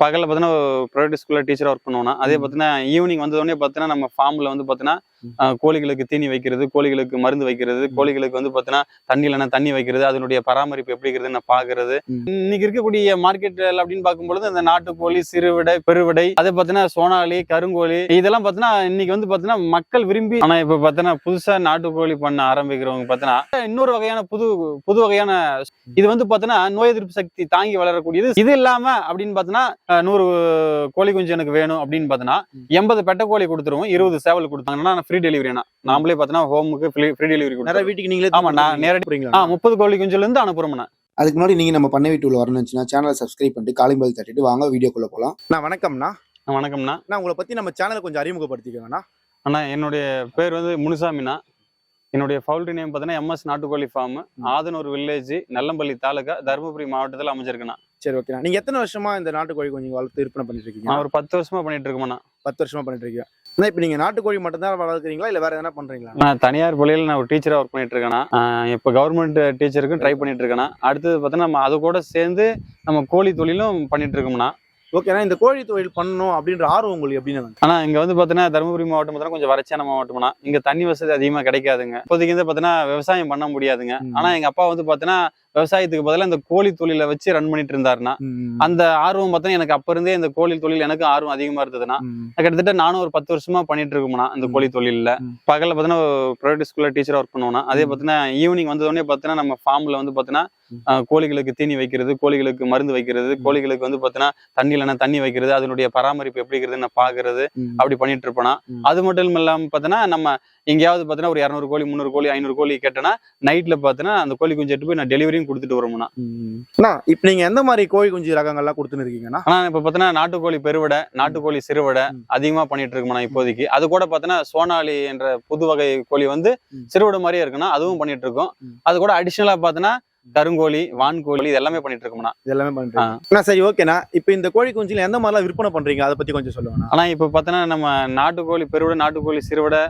பகலில் பார்த்தீங்கன்னா ப்ரைவேட் ஸ்கூலில் டீச்சராக ஒர்க் பண்ணுவோம்னா அதே பார்த்தீங்கன்னா ஈவினிங் வந்தோடனே பார்த்தீங்கன்னா நம்ம ஃபார்மில் வந்து பார்த்தீங்கன்னா கோழிகளுக்கு தீனி வைக்கிறது கோழிகளுக்கு மருந்து வைக்கிறது கோழிகளுக்கு வந்து பார்த்தீங்கன்னா தண்ணி இல்லைன்னா தண்ணி வைக்கிறது அதனுடைய பராமரிப்பு எப்படி இருக்குதுன்னு பார்க்கறது. இன்னைக்கு இருக்கக்கூடிய மார்க்கெட்டில் அப்படின்னு பார்க்கும்பொழுது இந்த நாட்டுக்கோழி சிறுவிடை பெருவிடை அதே பார்த்தீங்கன்னா சோனாலி கருங்கோழி இதெல்லாம் பார்த்தீங்கன்னா இன்னைக்கு வந்து பார்த்தீங்கன்னா மக்கள் விரும்பி ஆனால் இப்போ பார்த்தீங்கன்னா புதுசாக நாட்டுக்கோழி பண்ண ஆரம்பிக்கிறவங்க பார்த்தீங்கன்னா இன்னொரு வகையான புது புது வகையான இது வந்து பார்த்தீங்கன்னா நோய் எதிர்ப்பு சக்தி தாங்கி வளரக்கூடியது. இது இல்லாம அப்படின்னு பார்த்தீங்கன்னா நூறு கோழி குஞ்சு எனக்கு வேணும் அப்படின்னு பார்த்தீங்கன்னா எண்பது பெட்டை கோழி கொடுத்துருவோம் இருபது சேவல் கொடுத்தாங்கன்னா ஃப்ரீ டெலிவரினா நாமளே பார்த்தீங்கன்னா ஹோமுக்கு ஃப்ரீ டெலிவரி நிறைய வீட்டுக்கு நீங்களே ஆமா, நான் நேரடி- ஆ முப்பது கோழி குஞ்சுல இருந்து அனுப்புறோம்ண்ணா அதுக்கு முன்னாடி நீங்க நம்ம பண்ணை வீட்டுக்குள்ள வரணும்னுச்சுன்னா சேனலை சப்ஸ்கிரைப் பண்ணிட்டு காலிம்பல் தட்டிட்டு வாங்க வீடியோக்குள்ள போலாம். நான் வணக்கம்ண்ணா. வணக்கம்ண்ணா. நான் உங்களை பத்தி நம்ம சேனலை கொஞ்சம் அறிமுகப்படுத்திக்கோங்கண்ணா அண்ணா. என்னுடைய பேர் வந்து முனுசாமிண்ணா. என்னுடைய பவுல்ட்ரி நேம் பார்த்தீங்கன்னா எம்எஸ் நாட்டுக்கோழி ஃபார்ம் ஆதனூர் வில்லேஜ் நல்லம்பள்ளி தாலுகா தருமபுரி மாவட்டத்தில் அமைஞ்சிருக்குண்ணா. சரி ஓகேண்ணா நீங்க எத்தனை வருஷமா இந்த நாட்டுக்கோழி கொஞ்சம் வளர்த்து விற்பனை பண்ணிட்டு இருக்கீங்க நான் ஒரு பத்து வருஷமா பண்ணிட்டு இருக்கேண்ணா பத்து வருஷமா பண்ணிட்டு இருக்கீங்க அண்ணா இப்போ நீங்க நாட்டுக்கோழி மட்டும் தான் வளர்க்குறீங்களா? இல்ல வேற எதனா பண்றீங்களா? நான் தனியார் பள்ளியில் நான் ஒரு டீச்சராக ஒர்க் பண்ணிட்டு இருக்கேனா இப்போ கவர்மெண்ட் டீச்சருக்கும் ட்ரை பண்ணிட்டு இருக்கேனா அடுத்தது பார்த்தீங்கன்னா நம்ம அது கூட சேர்ந்து நம்ம கோழி தொழிலும் பண்ணிட்டு இருக்கோம்னா ஓகேண்ணா இந்த கோழி தொழில் பண்ணணும் அப்படின்ற ஆர்வம் உங்களுக்கு எப்படின்னு ஆனால் இங்கே வந்து பார்த்தீங்கன்னா தருமபுரி மாவட்டம் பார்த்தீங்கன்னா கொஞ்சம் வறட்சியான மாவட்டம்னா இங்கே தண்ணி வசதி அதிகமாக கிடைக்காதுங்க. இப்போதைக்கு வந்து பார்த்தீங்கன்னா விவசாயம் பண்ண முடியாதுங்க. ம். ஆனால் எங்கள் அப்பா வந்து பார்த்தீங்கன்னா விவசாயத்துக்கு பதிலாக இந்த கோழி தொழிலை வச்சு ரன் பண்ணிட்டு இருந்தாருன்னா அந்த ஆர்வம் பார்த்தீங்கன்னா எனக்கு அப்ப இருந்தே இந்த கோழி தொழில் எனக்கு ஆர்வம் அதிகமாக இருந்ததுன்னா கிட்டத்தட்ட நானும் ஒரு பத்து வருஷமா பண்ணிட்டு இருக்கோம்னா இந்த. கோழி தொழிலில் ம். பகலில் பார்த்தீங்கன்னா ப்ரைவேட் ஸ்கூலில் டீச்சராக ஒர்க் பண்ணுவோம்னா அதே. பார்த்தீங்கன்னா ஈவினிங் வந்தோடனே பார்த்தீங்கன்னா நம்ம ஃபார்மில் வந்து பார்த்தீங்கன்னா கோழிகளுக்கு தீனி வைக்கிறது கோழிகளுக்கு மருந்து வைக்கிறது கோழிகளுக்கு வந்து பார்த்தீங்கன்னா தண்ணி இல்லைன்னா தண்ணி வைக்கிறது அதனுடைய பராமரிப்பு எப்படி இருக்குதுன்னு நான் பார்க்கறது அப்படி பண்ணிட்டு இருப்பேனா. அது மட்டும் இல்லாமல் பார்த்தீங்கன்னா நம்ம எங்கேயாவது பார்த்தீங்கன்னா ஒரு இரநூறு கோழி முந்நூறு கோழி ஐநூறு கோழி கேட்டேன்னா நைட்ல பார்த்தீங்கன்னா அந்த கோழி குஞ்சு போய் நான் டெலிவரியும் கொடுத்துட்டு வருவோம்னா அண்ணா இப்போ நீங்க எந்த மாதிரி கோழி குஞ்சு ரகங்கள்லாம் கொடுத்துன்னு இருக்கீங்கண்ணா ஆனா இப்ப பாத்தீங்கன்னா நாட்டுக்கோழி பெருவிடை நாட்டுக்கோழி சிறுவிடை. அதிகமா பண்ணிட்டு இருக்கோம் இப்போதைக்கு அது கூட பாத்தீங்கன்னா சோனாலி என்ற புது வகை கோழி வந்து. சிறுவிடை மாதிரியே இருக்குன்னா அதுவும் பண்ணிட்டு இருக்கோம். அது கூட அடிஷனலா பாத்தீங்கன்னா கருங்கோழி வான்கோழி இது எல்லாமே பண்ணிட்டு இருக்கோம்னா இது எல்லாமே பண்ணிட்டு சரி ஓகேண்ணா. இப்போ இந்த கோழி குஞ்சுல எந்த மாதிரிலாம் விற்பனை பண்றீங்க? அதை பத்தி கொஞ்சம் சொல்லுங்கண்ணா. ஆனா இப்ப பாத்தீங்கன்னா நம்ம நாட்டுக்கோழி பெருவிடை நாட்டுக்கோழி சிறுவிடை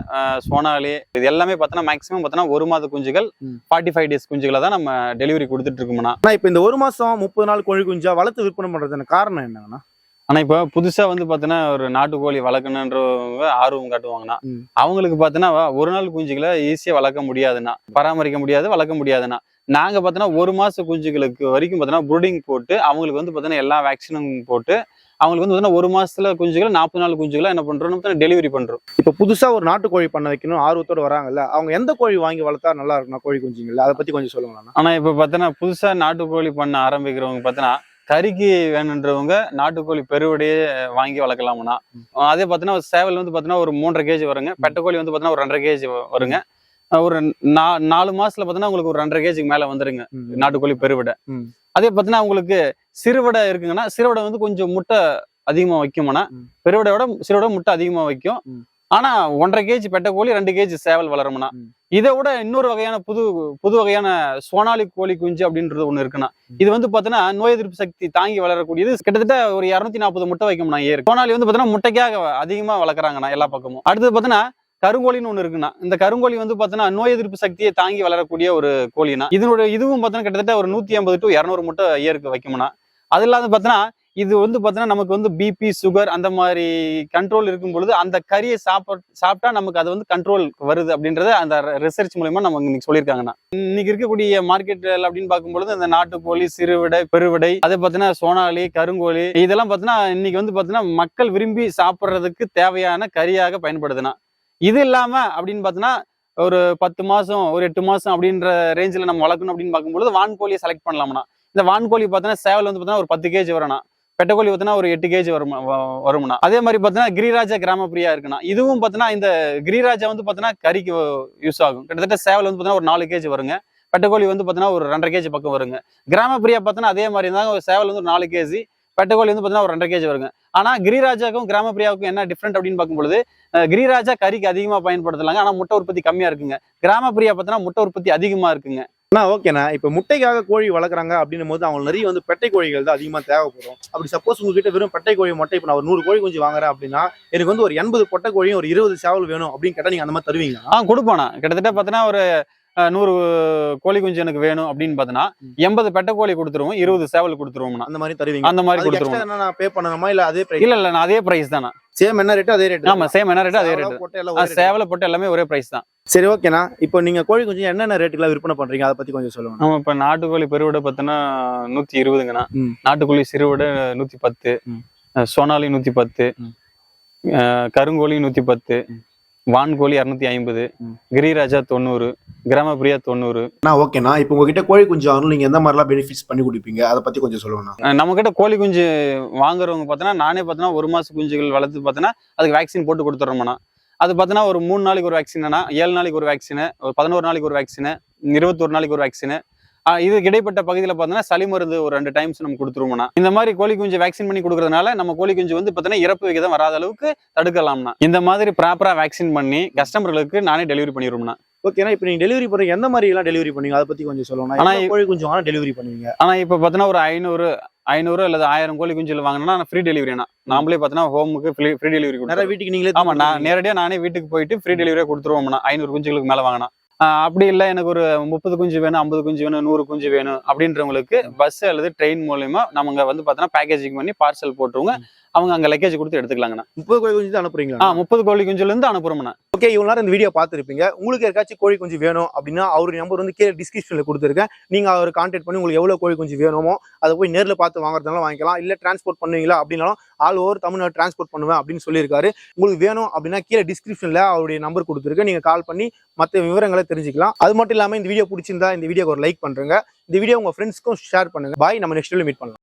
சோனாலி இது எல்லாமே பாத்தீங்கன்னா மேக்ஸிமம் பாத்தீங்கன்னா ஒரு மாத குஞ்சுகள். ஃபார்ட்டி ஃபைவ் டேஸ் குஞ்சுகளை தான் நம்ம டெலிவரி கொடுத்துட்டு இருக்கோம்னா இப்போ இந்த ஒரு மாசம் முப்பது நாள் கோழி குஞ்சா வளர்த்து விற்பனை பண்றதுக்கு காரணம் என்னங்கண்ணா? ஆனா இப்போ புதுசா வந்து பாத்தீங்கன்னா ஒரு நாட்டுக்கோழி வளர்க்கணுன்றவங்க ஆர்வம் காட்டுவாங்கன்னா. அவங்களுக்கு பாத்தீங்கன்னா ஒரு நாள் குஞ்சுகளை ஈஸியா வளர்க்க முடியாதுன்னா பராமரிக்க முடியாது வளர்க்க முடியாதுன்னா நாங்க பாத்தீங்கன்னா ஒரு மாச குஞ்சுகளுக்கு வரைக்கும் பாத்தீங்கன்னா ப்ரூடிங் போட்டு அவங்களுக்கு வந்து பாத்தீங்கன்னா எல்லா வேக்சினும் போட்டு அவங்களுக்கு வந்து பாத்தீங்கன்னா ஒரு மாசத்துல குஞ்சுகள் நாற்பது நாள் குஞ்சுகளை என்ன பண்றோம் டெலிவரி பண்றோம். இப்போ புதுசா ஒரு நாட்டு கோழி பண்ண வைக்கணும் ஆர்வத்தோட வராங்கல்ல அவங்க எந்த கோழி வாங்கி வளர்த்தா நல்லா இருக்கும்னா கோழி குஞ்சுங்கள அதை பத்தி கொஞ்சம் சொல்லுங்கண்ணா ஆனா இப்ப பாத்தீங்கன்னா புதுசா நாட்டுக்கோழி பண்ண ஆரம்பிக்கிறவங்க பாத்தீங்கன்னா கறிக்கு வேணுன்றவங்க நாட்டுக்கோழி பெருவடையே வாங்கி வளர்க்கலாம்னா அதே பாத்தீங்கன்னா சேவல் வந்து பாத்தீங்கன்னா ஒரு மூன்றரை கேஜி வருங்க பெட்டக்கோழி வந்து பாத்தீங்கன்னா ஒரு ரெண்டரை கேஜி வருங்க. ஒரு நா- நாலு மாசத்துல பாத்தீங்கன்னா உங்களுக்கு ஒரு ரெண்டரை கேஜிக்கு மேல வந்துருங்க நாட்டுக்கோழி பெருவிடை. அதே பாத்தீங்கன்னா உங்களுக்கு சிறுவிடை இருக்குங்கன்னா சிறுவிடை வந்து கொஞ்சம் முட்டை அதிகமா வைக்கும்னா ம். பெருவிடையோட சிறுவிடை முட்டை அதிகமா வைக்கும். ஆனா ஒன்றரை கேஜி பெட்டக்கோழி ரெண்டு கேஜி சேவல் வளரும்னா. இதை விட இன்னொரு வகையான புது புது வகையான சோனாலி கோழி குஞ்சு அப்படின்றது ஒண்ணு இருக்குன்னா இது வந்து பாத்தீங்கன்னா நோய் எதிர்ப்பு சக்தி தாங்கி வளரக்கூடியது கிட்டத்தட்ட ஒரு இரநூத்தி நாற்பது முட்டை வைக்கும்னா ஏறு சோனாலி வந்து பாத்தீங்கன்னா முட்டைக்காக அதிகமா வளர்க்குறாங்கண்ணா எல்லா பக்கமும் அடுத்தது பாத்தீங்கன்னா கருங்கோழின்னு ஒன்று இருக்குண்ணா. இந்த கருங்கோழி வந்து பார்த்தீங்கன்னா நோய் எதிர்ப்பு சக்தியை தாங்கி வளரக்கூடிய ஒரு கோழினா இதனுடைய இதுவும் பார்த்தோன்னா கிட்டத்தட்ட ஒரு நூற்றி ஐம்பது டு இரநூறு முட்டை இயருக்கு வைக்கும்னா அது இல்லாத பார்த்தீங்கன்னா இது வந்து பார்த்தீங்கன்னா நமக்கு வந்து பிபி சுகர் அந்த மாதிரி கண்ட்ரோல் இருக்கும் பொழுது அந்த கறியை சாப்பிட் சாப்பிட்டா நமக்கு அது வந்து கண்ட்ரோல் வருது அப்படின்றத அந்த ரிசர்ச் மூலயமா நம்ம இன்னைக்கு சொல்லியிருக்காங்கண்ணா. இன்னைக்கு இருக்கக்கூடிய மார்க்கெட் அப்படின்னு பார்க்கும்பொழுது இந்த நாட்டுக்கோழி சிறுவிடை பெருவிடை அதே பார்த்தீங்கன்னா சோனாலி கருங்கோழி இதெல்லாம் பார்த்தீங்கன்னா இன்னைக்கு வந்து பார்த்தீங்கன்னா மக்கள் விரும்பி சாப்பிட்றதுக்கு தேவையான கறியாக பயன்படுதுண்ணா. இது இல்லாம அப்படின்னு பார்த்தோன்னா ஒரு பத்து மாசம் ஒரு எட்டு மாசம் அப்படின்ற ரேஞ்சில் நம்ம வளர்க்கணும் அப்படின்னு பார்க்கும்பொழுது வான்கோழியை செலக்ட் பண்ணலாம்னா இந்த வான்கோழி பார்த்தோன்னா சேவல் வந்து பார்த்தோன்னா ஒரு பத்து கேஜி வரணும் பெட்டக்கோழி பார்த்தீங்கன்னா ஒரு எட்டு கேஜி வரும் வரும்னா அதே மாதிரி பார்த்தீங்கன்னா கிரிராஜா கிராமப்பிரியா இருக்குண்ணா. இதுவும் பார்த்தீங்கன்னா இந்த கிரிராஜா வந்து பார்த்தீங்கன்னா கறிக்கு யூஸ் ஆகும். கிட்டத்தட்ட சேவல் வந்து பார்த்தீங்கன்னா ஒரு நாலு கேஜி வருங்க. பெட்டக்கோழி வந்து பார்த்தீங்கன்னா ஒரு ரெண்டரை கேஜி பக்கம் வருங்க. கிராமப்பிரியா பார்த்தீங்கன்னா அதே மாதிரி இருந்தாங்க ஒரு சேவல் வந்து ஒரு நாலு கேஜி பெட்டக்கோழி வந்து பார்த்தீங்கன்னா ஒரு ரெண்டரை கேஜி வருங்க. ஆனா கிரிராஜாக்கும் கிராமப்பிரியாவுக்கும் என்ன டிஃப்ரெண்ட் அப்படின்னு பார்க்கும்பொழுது கிரிராஜா கறிக்கு அதிகமாக பயன்படுத்தலாங்க. ஆனா முட்டை உற்பத்தி கம்மியா இருக்குங்க. கிராமப்பிரியா பார்த்தீங்கன்னா முட்டை உற்பத்தி அதிகமா இருக்குங்க. அண்ணா ஓகேண்ணா இப்போ முட்டைக்காக கோழி வளர்க்குறாங்க அப்படின்னும் போது அவங்களுக்கு நிறைய வந்து பெட்டை கோழிகள் தான் அதிகமாக தேவைப்படும். அப்படி சப்போஸ் உங்ககிட்ட வெறும் பெட்டை கோழி மொட்டை இப்போ நான் ஒரு நூறு கோழி குஞ்சு வாங்குறேன் அப்படின்னா எனக்கு வந்து ஒரு எண்பது பொட்டை கோழியும் ஒரு இருபது சேவல் வேணும் அப்படின்னு கேட்டால் நீங்கள் அந்த மாதிரி தருவீங்களா? ஆ கொடுப்பாண்ணா கிட்டத்தட்ட பார்த்தீங்கன்னா ஒரு நூறு கோழி குஞ்சு எனக்கு வேணும் அப்படின்னு பார்த்தோன்னா. எண்பது பெட்டை கோழி கொடுத்துருவோம் இருபது சேவல் கொடுத்துருவோம்னா. அந்த மாதிரி தருவீங்க. அந்த மாதிரி கொடுத்துருவோம். என்ன பே பண்ணணுமா? இல்ல அதே இல்ல இல்ல நான் அதே பிரைஸ் தானா? சேம் என்ன ரேட் அதே ரேட் ஆமா சேம் என்ன ரேட் அதே ரேட் சேவலை போட்டு எல்லாமே ஒரே பிரைஸ் தான். சரி ஓகேண்ணா இப்போ நீங்க கோழி குஞ்சு என்னென்ன ரேட்டுக்குலாம் விற்பனை பண்றீங்க? அதை பத்தி கொஞ்சம் சொல்லுங்க நம்ம இப்ப நாட்டுக்கோழி பெருவிட பார்த்தோன்னா நூத்தி இருபதுங்கண்ணா. நாட்டுக்கோழி சிறுவிட நூத்தி பத்து. சோனாலி நூத்தி பத்து. கருங்கோழி நூத்தி பத்து. வான்கோழி இரநூத்தி ஐம்பது. கிரிராஜா தொண்ணூறு கிராமப்பிரியா தொண்ணூறு. அண்ணா ஓகேண்ணா இப்போ உங்ககிட்ட கோழி குஞ்சு வாங்கணும் நீங்க எந்த மாதிரிலாம் பெனிஃபிட்ஸ் பண்ணி கொடுப்பீங்க? அதை பத்தி கொஞ்சம் சொல்லுங்கண்ணா. நம்ம கிட்ட கோழி குஞ்சு வாங்குறவங்க பார்த்தோன்னா நானே பார்த்தோன்னா ஒரு மாச குஞ்சுகள் வளர்த்து பார்த்தோன்னா அதுக்கு வேக்சின் போட்டு கொடுத்துட்றோம்னா அது பார்த்தோன்னா ஒரு மூணு நாளைக்கு ஒரு வேக்சினா ஏழு நாளைக்கு ஒரு வேக்சினு ஒரு பதினோரு நாளைக்கு ஒரு வேக்சினு இருபத்தொரு நாளைக்கு ஒரு வேக்சினு இதுக்கு இடைப்பட்ட பகுதியில் பார்த்தோன்னா சளி மருந்து ஒரு ரெண்டு டைம்ஸ் நம்ம கொடுத்துருவோம்னா. இந்த மாதிரி கோழி குஞ்சு வேக்சின் பண்ணி கொடுக்கறதுனால நம்ம கோழி குஞ்சு வந்து பார்த்தோன்னா இறப்பு விகிதம் வராத அளவுக்கு தடுக்கலாம்னா. இந்த மாதிரி ப்ராப்பரா வேக்சின் பண்ணி கஸ்டமர்களுக்கு நானே டெலிவரி பண்ணிடுவோம்னா ஓகேண்ணா இப்போ நீங்க டெலிவரி பண்றீங்க எந்த மாதிரி எல்லாம் டெலிவரி பண்ணுவீங்க? அதை பத்தி கொஞ்சம் சொல்லுங்க. ஆனா ஆனா கோழி குஞ்சு வாங்க டெலிவரி பண்ணுவீங்க? ஆனா இப்போ பார்த்தோன்னா ஒரு ஐநூறு ஐநூறு அல்லது ஆயிரம் கோழி குஞ்சுகள் வாங்கினா ஃப்ரீ டெலிவரினா நாமளே பார்த்தோன்னா ஹோமுக்கு ஃப்ரீ ஃப்ரீ டெலிவரி நிறைய வீட்டுக்கு நீங்களே ஆமா நான் நேரடியா நானே வீட்டுக்கு போயிட்டு ஃப்ரீ டெலிவரியா கொடுத்துருவோம்னா ஐநூறு குஞ்சுகளுக்கு மேல வாங்கினா. அப்படி இல்லை எனக்கு ஒரு முப்பது குஞ்சு வேணும் ஐம்பது குஞ்சு வேணும் நூறு குஞ்சு வேணும் அப்படின்றவங்களுக்கு பஸ் அல்லது ட்ரெயின் மூலியமா நம்ம வந்து பார்த்தோன்னா பேக்கேஜிங் பண்ணி பார்சல் போட்டுருவோங்க. அவங்க அங்க லக்கேஜ் கொடுத்து எடுத்துக்கலாங்கண்ணா. முப்பது கோழி குஞ்சு அனுப்புறீங்களா ஆ முப்பது கோழி குஞ்சுல இருந்து அனுப்புறோம்ண்ணா. ஓகே இவ்வளவு நேரம் இந்த வீடியோ பார்த்துருப்பீங்க. உங்களுக்கு யாருக்காச்சும் கோழி குஞ்சு வேணும் அப்படின்னா அவர் நம்பர் வந்து கீழே டிஸ்கிரிப்ஷன்ல கொடுத்துருக்கேன். நீங்க அவர் கான்டாக்ட் பண்ணி உங்களுக்கு எவ்வளவு கோழி குஞ்சு வேணுமோ அதை போய் நேர்ல பார்த்து வாங்குறதுனால வாங்கிக்கலாம். இல்ல டிரான்ஸ்போர்ட் பண்ணுவீங்களா அப்படின்னாலும் ஆல் ஓவர் தமிழ்நாடு டிரான்ஸ்போர்ட் பண்ணுவேன் அப்படின்னு சொல்லியிருக்காரு. உங்களுக்கு வேணும் அப்படின்னா கீழே டிஸ்கிரிப்ஷன்ல அவருடைய நம்பர் கொடுத்துருக்கேன். நீங்க கால் பண்ணி மற்ற விவரங்களை தெரிஞ்சுக்கலாம். அது மட்டும் இல்லாம இந்த வீடியோ பிடிச்சிருந்தா இந்த வீடியோக்கு ஒரு லைக் பண்றேங்க. இந்த வீடியோ உங்க ஃப்ரெண்ட்ஸ்க்கும் ஷேர் பண்ணுங்க. பாய் நம்ம நெக்ஸ்ட் வீடியோ மீட் பண்ணலாம்.